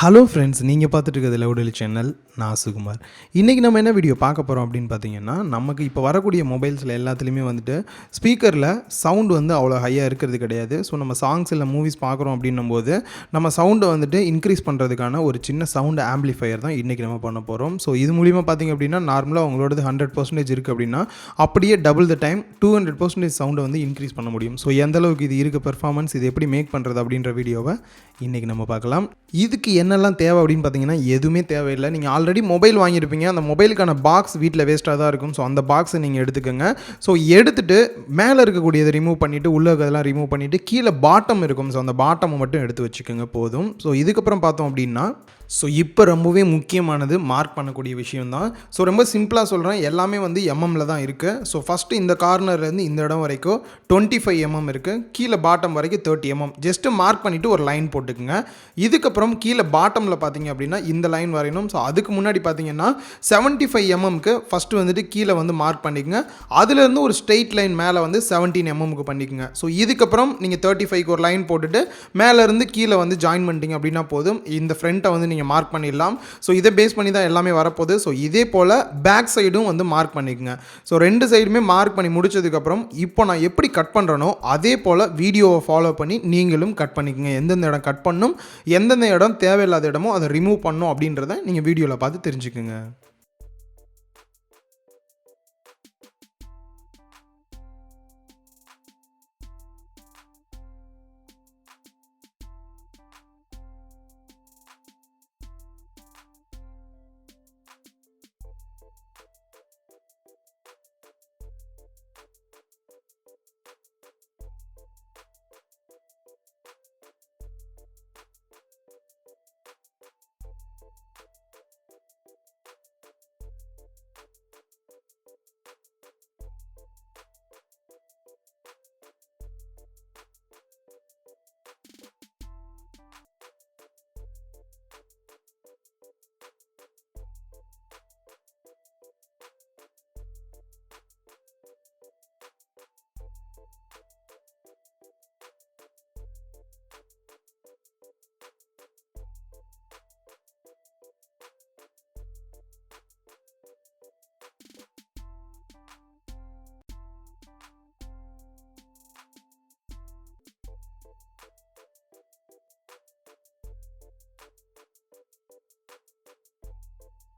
Hello friends நீங்கள் பார்த்துட்டு இருக்கிறது லவுடலி சேனல் நான் சுகுமார். இன்றைக்கி நம்ம என்ன வீடியோ பார்க்க போகிறோம் அப்படின்னு பார்த்தீங்கன்னா நமக்கு இப்போ வரக்கூடிய மொபைல்ஸில் எல்லாத்துலேயுமே வந்துட்டு ஸ்பீக்கரில் சவுண்டு வந்து அவ்வளோ ஹையாக இருக்கிறது கிடையாது. ஸோ நம்ம சாங்ஸ் இல்லை மூவிஸ் பார்க்குறோம் அப்படின்னும் போது நம்ம சவுண்டை வந்துட்டு இன்க்ரீஸ் பண்ணுறதுக்கான ஒரு சின்ன சவுண்ட் ஆம்பிளிஃபையர் தான் இன்றைக்கி நம்ம பண்ண போகிறோம் ஸோ இது மூலிமா பார்த்தீங்க அப்படின்னா நார்மலாக உங்களோடது ஹண்ட்ரட் பர்சன்டேஜ் இருக்குது அப்படின்னா அப்படியே double the time two hundred percentage சவுண்டை வந்து இன்க்ரீஸ் பண்ண முடியும். ஸோ எந்தளவுக்கு இது இருக்க பெர்ஃபார்மன்ஸ் இது எப்படி மேக் பண்ணுறது அப்படின்ற வீடியோவை இன்றைக்கி நம்ம பார்க்கலாம். இதுக்கு என்னெல்லாம் தேவை அப்படின்னு பார்த்தீங்கன்னா எதுவுமே தேவையில்லை. நீங்கள் ஆல்ரெடி மொபைல் வாங்கியிருப்பீங்க. அந்த மொபைலுக்கான பாக்ஸ் வீட்டில் வேஸ்ட்டாக தான் இருக்கும். ஸோ அந்த பாக்ஸை நீங்கள் எடுத்துக்கோங்க. ஸோ எடுத்துட்டு மேலே இருக்கக்கூடியதை ரிமூவ் பண்ணிவிட்டு உள்ளே இருக்கிறதெல்லாம் ரிமூவ் பண்ணிவிட்டு கீழே பாட்டம் இருக்கும். ஸோ அந்த பாட்டமை மட்டும் எடுத்து வச்சுக்கோங்க. போதும். ஸோ இதுக்கப்புறம் பார்த்தோம் அப்படின்னா ஸோ இப்போ ரொம்பவே முக்கியமானது மார்க் பண்ணக்கூடிய விஷயம் தான் ஸோ ரொம்ப சிம்பிளாக சொல்கிறேன் எல்லாமே வந்து எம்எம்மில் தான் இருக்குது ஸோ ஃபஸ்ட்டு இந்த கார்னர்லேருந்து இந்த இடம் வரைக்கும் டுவெண்ட்டி ஃபைவ் எம்எம் இருக்குது கீழே பாட்டம் வரைக்கும் தேர்ட்டி எம்எம் ஜஸ்ட்டு மார்க் பண்ணிவிட்டு ஒரு லைன் போட்டுக்குங்க. இதுக்கப்புறம் கீழே பாட்டமில் பார்த்தீங்க அப்படின்னா இந்த லைன் வரையணும். ஸோ அதுக்கு முன்னாடி பார்த்தீங்கன்னா செவன்ட்டி ஃபைவ் எம்எம்க்கு ஃபஸ்ட்டு வந்துட்டு கீழே வந்து மார்க் பண்ணிக்கங்க. அதுலேருந்து ஒரு ஸ்ட்ரெயிட் லைன் மேலே வந்து செவன்டீன் எம்எம்க்கு பண்ணிக்கோங்க. ஸோ இதுக்கப்புறம் நீங்கள் தேர்ட்டி ஃபைவ்க்கு ஒரு லைன் போட்டுட்டு மேலேருந்து கீழே வந்து ஜாயின் பண்ணிட்டீங்க அப்படின்னா போதும். இந்த ஃப்ரண்ட்டை வந்து நீங்கள் மார்க் பண்ணிடலாம். ஸோ இதை பேஸ் பண்ணி தான் எல்லாமே வரப்போகுது. ஸோ இதே போல் பேக் சைடும் வந்து மார்க் பண்ணிக்கோங்க. ஸோ ரெண்டு சைடுமே மார்க் பண்ணி முடிச்சதுக்கப்புறம் இப்போ நான் எப்படி கட் பண்ணுறனோ அதே போல் வீடியோவை ஃபாலோ பண்ணி நீங்களும் கட் பண்ணிக்கோங்க. எந்தெந்த இடம் கட் பண்ணும் எந்தெந்த இடம் தேவையில்லாத இடமோ அதை ரிமூவ் பண்ணும் அப்படின்றத நீங்கள் வீடியோவில் பார்த்து தெரிஞ்சுக்குங்க.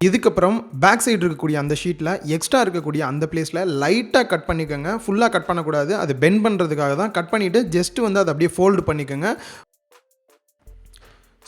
இதுக்கப்புறம் பேக் சைடு இருக்கக்கூடிய அந்த ஷீட்டில் எக்ஸ்ட்ரா இருக்கக்கூடிய அந்த பிளேஸில் லைட்டாக கட் பண்ணிக்கோங்க. ஃபுல்லாக கட் பண்ணக்கூடாது. அது பெண்ட் பண்ணுறதுக்காக தான் கட் பண்ணிவிட்டு ஜஸ்ட்டு வந்து அதை அப்படியே ஃபோல்டு பண்ணிக்கோங்க.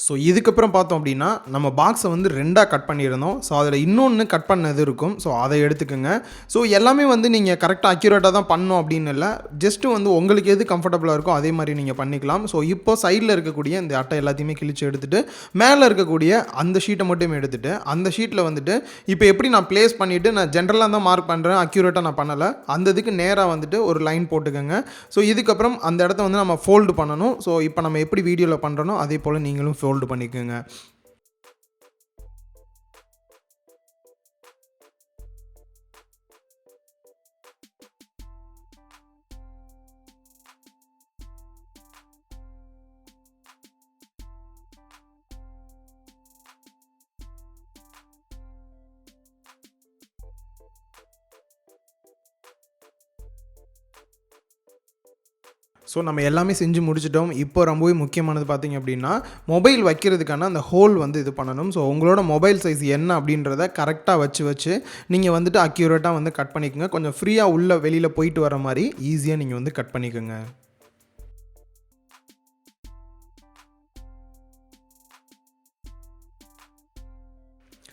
ஸோ இதுக்கப்புறம் பார்த்தோம் அப்படின்னா நம்ம பாக்ஸை வந்து ரெண்டாக கட் பண்ணியிருந்தோம். ஸோ அதில் இன்னொன்று கட் பண்ணது இருக்கும். ஸோ அதை எடுத்துக்கோங்க. ஸோ எல்லாமே வந்து நீங்கள் கரெக்டாக அக்யூரேட்டாக தான் பண்ணும் அப்படின்னு இல்லை. ஜஸ்ட்டு வந்து உங்களுக்கு எது கம்ஃபர்டபுளாக இருக்கோ அதே மாதிரி நீங்கள் பண்ணிக்கலாம். ஸோ இப்போ சைடில் இருக்கக்கூடிய இந்த அட்டை எல்லாத்தையுமே கிழிச்சு எடுத்துகிட்டு மேலே இருக்கக்கூடிய அந்த ஷீட்டை மட்டும் எடுத்துகிட்டு அந்த ஷீட்டில் வந்துட்டு இப்போ எப்படி நான் ப்ளேஸ் பண்ணிவிட்டு நான் ஜென்ரலாக தான் மார்க் பண்ணுறேன் அக்யூரேட்டாக நான் பண்ணலை. அந்த இதுக்கு நேராக வந்துட்டு ஒரு லைன் போட்டுக்கோங்க. ஸோ இதுக்கப்புறம் அந்த இடத்த வந்து நம்ம ஃபோல்டு பண்ணணும். ஸோ இப்போ நம்ம எப்படி வீடியோவில் பண்ணுறனோ அதே போல் நீங்களும் ஃபோல்டு ஹோல்டு பண்ணிக்கோங்க. ஸோ நம்ம எல்லாமே செஞ்சு முடிச்சிட்டோம். இப்போ ரொம்பவே முக்கியமானது பார்த்தீங்க அப்படின்னா மொபைல் வைக்கிறதுக்கான அந்த ஹோல் வந்து இது பண்ணணும். ஸோ உங்களோட மொபைல் சைஸ் என்ன அப்படின்றத கரெக்டாக வச்சு வச்சு நீங்கள் வந்துட்டு அக்யூரேட்டாக வந்து கட் பண்ணிக்கோங்க. கொஞ்சம் ஃப்ரீயாக உள்ளே வெளியில் போயிட்டு வர மாதிரி ஈஸியாக நீங்கள் வந்து கட் பண்ணிக்கோங்க.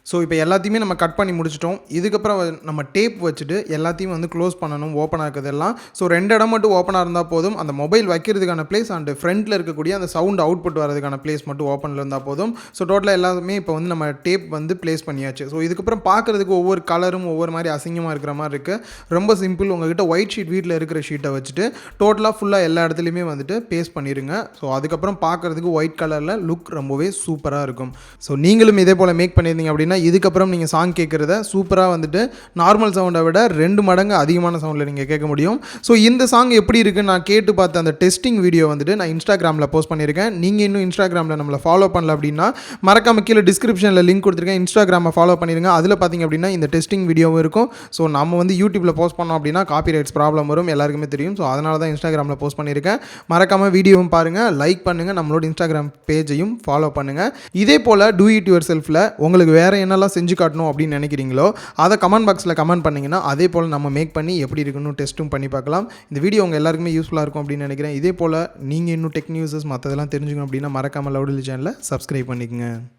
ஸோ இப்போ எல்லாத்தையுமே நம்ம கட் பண்ணி முடிச்சிட்டோம். இதுக்கப்புறம் நம்ம டேப் வச்சுட்டு எல்லாத்தையும் வந்து க்ளோஸ் பண்ணணும் ஓப்பன் இருக்கிறதெல்லாம் ஸோ ரெண்டு இடம் மட்டும் ஓப்பனாக இருந்தால் போதும். அந்த மொபைல் வைக்கிறதுக்கான பிளேஸ் அண்ட் ஃப்ரண்ட்டில் இருக்கக்கூடிய அந்த சவுண்ட் அவுட்புட் வரதுக்கான பிளேஸ் மட்டும் ஓப்பனில் இருந்தால் போதும். ஸோ டோட்டலாக எல்லாமே இப்போ வந்து நம்ம டேப் வந்து ப்ளேஸ் பண்ணியாச்சு. ஸோ இதுக்கப்புறம் பார்க்குறதுக்கு ஒவ்வொரு கலரும் ஒவ்வொரு மாதிரி அசிங்கமாக இருக்கிற மாதிரி இருக்குது ரொம்ப சிம்பிள் உங்ககிட்ட ஒயிட் ஷீட் வீட்டில் இருக்கிற ஷீட்டை வச்சுட்டு டோட்டலாக ஃபுல்லாக எல்லா இடத்துலையுமே வந்துட்டு பேஸ்ட் பண்ணிடுங்க ஸோ அதுக்கப்புறம் பார்க்குறதுக்கு ஒயிட் கலரில் லுக் ரொம்பவே சூப்பராக இருக்கும். ஸோ நீங்களும் இதே போல் மேக் பண்ணியிருந்தீங்க அப்படின்னா பார்த்தீங்கன்னா இதுக்கப்புறம் நீங்கள் சாங் கேட்குறத சூப்பராக வந்துட்டு நார்மல் சவுண்டை விட ரெண்டு மடங்கு அதிகமான சவுண்டில் நீங்கள் கேட்க முடியும். ஸோ இந்த சாங் எப்படி இருக்குன்னு நான் கேட்டு பார்த்த அந்த டெஸ்டிங் வீடியோ வந்துட்டு நான் இன்ஸ்டாகிராமில் போஸ்ட் பண்ணியிருக்கேன். நீங்கள் இன்னும் இன்ஸ்டாகிராமில் நம்மளை ஃபாலோ பண்ணல அப்படின்னா மறக்காமல் கீழே டிஸ்கிரிப்ஷனில் லிங்க் கொடுத்துருக்கேன். இன்ஸ்டாகிராமை ஃபாலோ பண்ணிடுங்க அதில் பார்த்தீங்க அப்படின்னா இந்த டெஸ்டிங் வீடியோவும் இருக்கும். ஸோ நம்ம வந்து யூடியூப்பில் போஸ்ட் பண்ணோம் அப்படின்னா காப்பி ரைட்ஸ் ப்ராப்ளம் வரும். எல்லாருக்குமே தெரியும். ஸோ அதனால தான் இன்ஸ்டாகிராமில் போஸ்ட் பண்ணியிருக்கேன். மறக்காமல் வீடியோவும் பாருங்கள் லைக் பண்ணுங்கள் நம்மளோட இன்ஸ்டாகிராம் பேஜையும் ஃபாலோ பண்ணுங்கள் இதே போல் டூ இட் யுவர் செல்ஃபில் உங்களுக்கு வேறு என்னெல்லாம் செஞ்சு காட்டணும் அப்படின்னு நினைக்கிறீங்களோ அதை கமெண்ட் பாக்ஸில் கமெண்ட் பண்ணிங்கன்னா அதே போல் நம்ம மேக் பண்ணி எப்படி இருக்குன்னு டெஸ்ட்டும் பண்ணி பார்க்கலாம். இந்த வீடியோ உங்கள் எல்லாருக்குமே யூஸ்ஃபுல்லாக இருக்கும் அப்படின்னு நினைக்கிறேன். இதே போல் நீங்கள் இன்னும் டெக் நியூஸஸ் மற்றதெல்லாம் தெரிஞ்சுக்கணும் அப்படின்னா மறக்காமல் லவுடில் சேனலை சப்ஸ்கிரைப் பண்ணிக்கங்க.